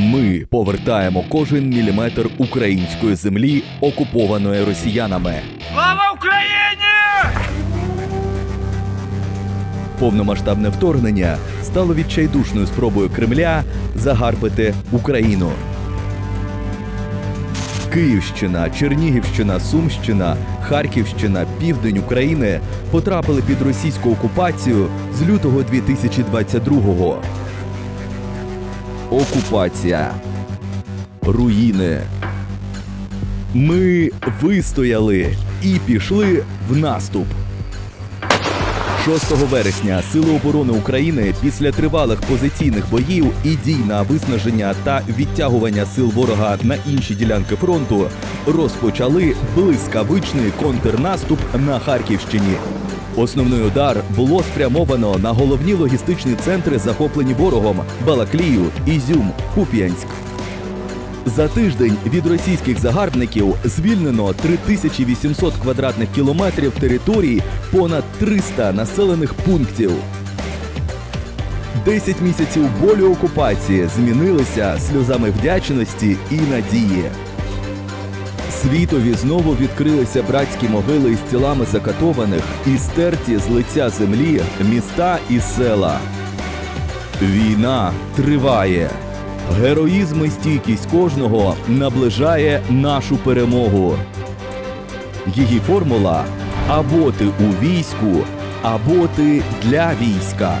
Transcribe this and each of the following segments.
Ми повертаємо кожен міліметр української землі, окупованої росіянами. Слава Україні! Повномасштабне вторгнення стало відчайдушною спробою Кремля загарбити Україну. Київщина, Чернігівщина, Сумщина, Харківщина, Південь України потрапили під російську окупацію з лютого 2022-го. Окупація. Руїни. Ми вистояли і пішли в наступ. 6 вересня Сили оборони України після тривалих позиційних боїв і дій на виснаження та відтягування сил ворога на інші ділянки фронту розпочали блискавичний контрнаступ на Харківщині. Основний удар було спрямовано на головні логістичні центри, захоплені ворогом Балаклію, Ізюм, Куп'янськ. За тиждень від російських загарбників звільнено 3800 квадратних кілометрів території, понад 300 населених пунктів. 10 місяців болю окупації змінилися сльозами вдячності і надії. Світові знову відкрилися братські могили з тілами закатованих і стерті з лиця землі міста і села. Війна триває. Героїзм і стійкість кожного наближає нашу перемогу. Її формула або ти у війську, або ти для війська.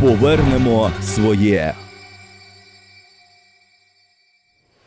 Повернемо своє.